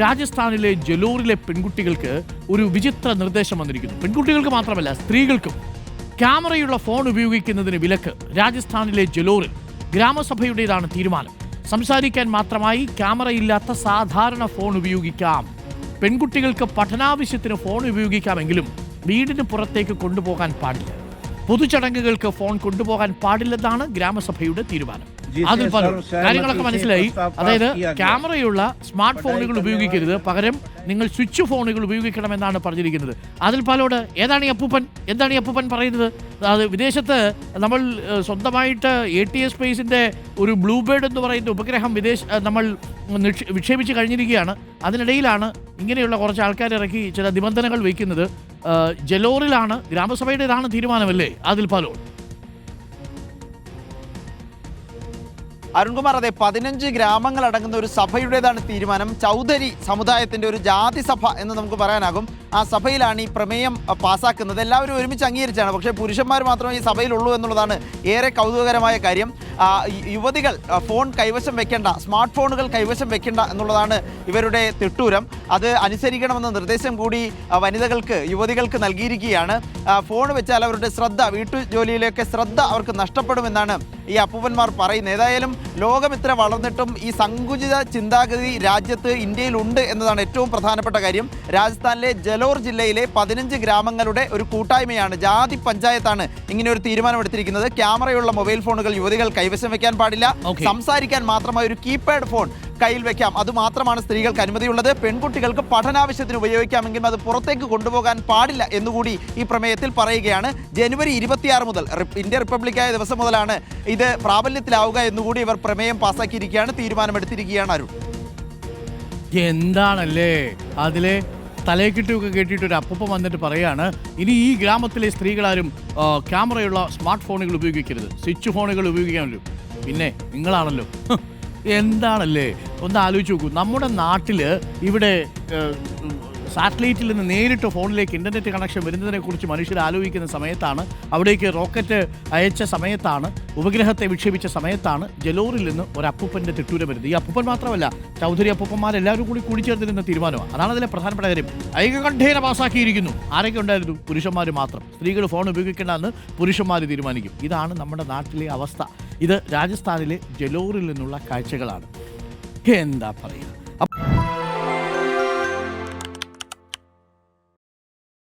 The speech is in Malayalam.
രാജസ്ഥാനിലെ ജലോറിലെ പെൺകുട്ടികൾക്ക് ഒരു വിചിത്ര നിർദ്ദേശം വന്നിരിക്കുന്നു. പെൺകുട്ടികൾക്ക് മാത്രമല്ല സ്ത്രീകൾക്കും. ക്യാമറയുള്ള ഫോൺ ഉപയോഗിക്കുന്നതിന് വിലക്ക് രാജസ്ഥാനിലെ ജലോറിൽ ഗ്രാമസഭയുടേതാണ് തീരുമാനം. സംസാരിക്കാൻ മാത്രമായി ക്യാമറയില്ലാത്ത സാധാരണ ഫോൺ ഉപയോഗിക്കാം. പെൺകുട്ടികൾക്ക് പഠനാവശ്യത്തിന് ഫോൺ ഉപയോഗിക്കാമെങ്കിലും വീടിന് പുറത്തേക്ക് കൊണ്ടുപോകാൻ പാടില്ല. പൊതുചടങ്ങുകൾക്ക് ഫോൺ കൊണ്ടുപോകാൻ പാടില്ലെന്നാണ് ഗ്രാമസഭയുടെ തീരുമാനം. അതിൽ പല കാര്യങ്ങളൊക്കെ മനസ്സിലായി. അതായത് ക്യാമറയുള്ള സ്മാർട്ട് ഫോണുകൾ ഉപയോഗിക്കരുത്. പകരം നിങ്ങൾ സ്വിച്ച് ഫോണുകൾ ഉപയോഗിക്കണമെന്നാണ് പറഞ്ഞിരിക്കുന്നത്. അതിൽ പലോട് ഏതാണ് ഈ അപ്പൂപ്പൻ? എന്താണ് ഈ അപ്പൂപ്പൻ പറയുന്നത്? അത് വിദേശത്ത് നമ്മൾ സ്വന്തമായിട്ട് എ ടി എസ് സ്പേസിന്റെ ഒരു ബ്ലൂ ബേർഡ് എന്ന് പറയുന്ന ഉപഗ്രഹം വിദേശ നമ്മൾ വിക്ഷേപിച്ച് കഴിഞ്ഞിരിക്കുകയാണ്. അതിനിടയിലാണ് ഇങ്ങനെയുള്ള കുറച്ച് ആൾക്കാർ ഇറക്കി ചില നിബന്ധനകൾ വയ്ക്കുന്നത്. ജലോറിലാണ് ഗ്രാമസഭയുടേതാണ് തീരുമാനമല്ലേ? അതിൽ പലോട്. അരുൺകുമാർ അതെ പതിനഞ്ച് ഗ്രാമങ്ങൾ അടങ്ങുന്ന ഒരു സഭയുടേതാണ് തീരുമാനം. ചൗധരി സമുദായത്തിന്റെ ഒരു ജാതി സഭ എന്ന് നമുക്ക് പറയാനാകും. ആ സഭയിലാണ് ഈ പ്രമേയം പാസാക്കുന്നത്. എല്ലാവരും ഒരുമിച്ച് അംഗീകരിച്ചാണ്. പക്ഷേ പുരുഷന്മാർ മാത്രമേ ഈ സഭയിലുള്ളൂ എന്നുള്ളതാണ് ഏറെ കൗതുകകരമായ കാര്യം. യുവതികൾ ഫോൺ കൈവശം വെക്കേണ്ട സ്മാർട്ട് ഫോണുകൾ കൈവശം വെക്കേണ്ട എന്നുള്ളതാണ് ഇവരുടെ തിട്ടൂരം. അത് അനുസരിക്കണമെന്ന നിർദ്ദേശം കൂടി വനിതകൾക്ക് യുവതികൾക്ക് നൽകിയിരിക്കുകയാണ്. ഫോൺ വെച്ചാൽ അവരുടെ ശ്രദ്ധ വീട്ടു ജോലിയിലേക്ക് ശ്രദ്ധ അവർക്ക് നഷ്ടപ്പെടുമെന്നാണ് ഈ അപ്പൂപ്പന്മാർ പറയുന്നത് ഏതായാലും ലോകം ഇത്ര വളർന്നിട്ടും ഈ സങ്കുചിത ചിന്താഗതി രാജ്യത്ത് ഇന്ത്യയിലുണ്ട് എന്നതാണ് ഏറ്റവും പ്രധാനപ്പെട്ട കാര്യം. രാജസ്ഥാനിലെ ജലോർ ജില്ലയിലെ പതിനഞ്ച് ഗ്രാമങ്ങളുടെ ഒരു കൂട്ടായ്മയാണ് ജാതി പഞ്ചായത്താണ് ഇങ്ങനെ ഒരു തീരുമാനമെടുത്തിരിക്കുന്നത്. ക്യാമറയുള്ള മൊബൈൽ ഫോണുകൾ യുവതികൾ കൈവശം വെക്കാൻ പാടില്ല. സംസാരിക്കാൻ മാത്രമായി ഒരു കീപാഡ് ഫോൺ കയ്യിൽ വെക്കാം. അത് മാത്രമാണ് സ്ത്രീകൾക്ക് അനുമതിയുള്ളത്. പെൺകുട്ടികൾക്ക് പഠനാവശ്യത്തിന് ഉപയോഗിക്കാമെങ്കിലും അത് പുറത്തേക്ക് കൊണ്ടുപോകാൻ പാടില്ല എന്നുകൂടി ഈ പ്രമേയത്തിൽ പറയുകയാണ്. ജനുവരി ഇരുപത്തിയാറ് മുതൽ ഇന്ത്യ റിപ്പബ്ലിക്കായ ദിവസം മുതലാണ് ഇത് പ്രാബല്യത്തിലാവുക എന്നുകൂടി ഇവർ പ്രമേയം പാസാക്കിയിരിക്കുകയാണ് തീരുമാനമെടുത്തിരിക്കുകയാണ് അരുൺ. എന്താണല്ലേ? അതിലെ തലയെക്കിട്ടൊക്കെ കേട്ടിട്ട് ഒരു അപ്പം വന്നിട്ട് പറയാണ് ഇനി ഈ ഗ്രാമത്തിലെ സ്ത്രീകളാരും ക്യാമറയുള്ള സ്മാർട്ട് ഫോണുകൾ ഉപയോഗിക്കരുത്. സ്വിച്ച് ഫോണുകൾ ഉപയോഗിക്കാമല്ലോ. പിന്നെ നിങ്ങളാണല്ലോ. എന്താണല്ലേ? ഒന്ന് ആലോചിച്ച് നോക്കൂ. നമ്മുടെ നാട്ടിൽ ഇവിടെ സാറ്റലൈറ്റിൽ നിന്ന് നേരിട്ട് ഫോണിലേക്ക് ഇന്റർനെറ്റ് കണക്ഷൻ വരുന്നതിനെക്കുറിച്ച് മനുഷ്യർ ആലോചിക്കുന്ന സമയത്താണ്. അവിടേക്ക് റോക്കറ്റ് അയച്ച സമയത്താണ് ഉപഗ്രഹത്തെ വിക്ഷേപിച്ച സമയത്താണ് ജലോറിൽ നിന്ന് ഒരു അപ്പൂപ്പന്റെ തിട്ടൂരം വരുന്നത്. ഈ അപ്പൂപ്പൻ മാത്രമല്ല ചൗധരി അപ്പൂപ്പന്മാരെല്ലാവരും കൂടി കൂടിച്ചേർന്നിരുന്ന തീരുമാനമാണ്. അതാണ് അതിലെ പ്രധാനപ്പെട്ട കാര്യം ഐകകണ്ഠേന പാസ്സാക്കിയിരിക്കുന്നു ആരൊക്കെ ഉണ്ടായിരുന്നു? പുരുഷന്മാർ മാത്രം. സ്ത്രീകൾ ഫോൺ ഉപയോഗിക്കേണ്ടെന്ന് പുരുഷന്മാർ തീരുമാനിക്കും. ഇതാണ് നമ്മുടെ നാട്ടിലെ അവസ്ഥ. ഇത് രാജസ്ഥാനിലെ ജലോറിൽ നിന്നുള്ള കാഴ്ചകളാണ്. എന്താ പറയുക?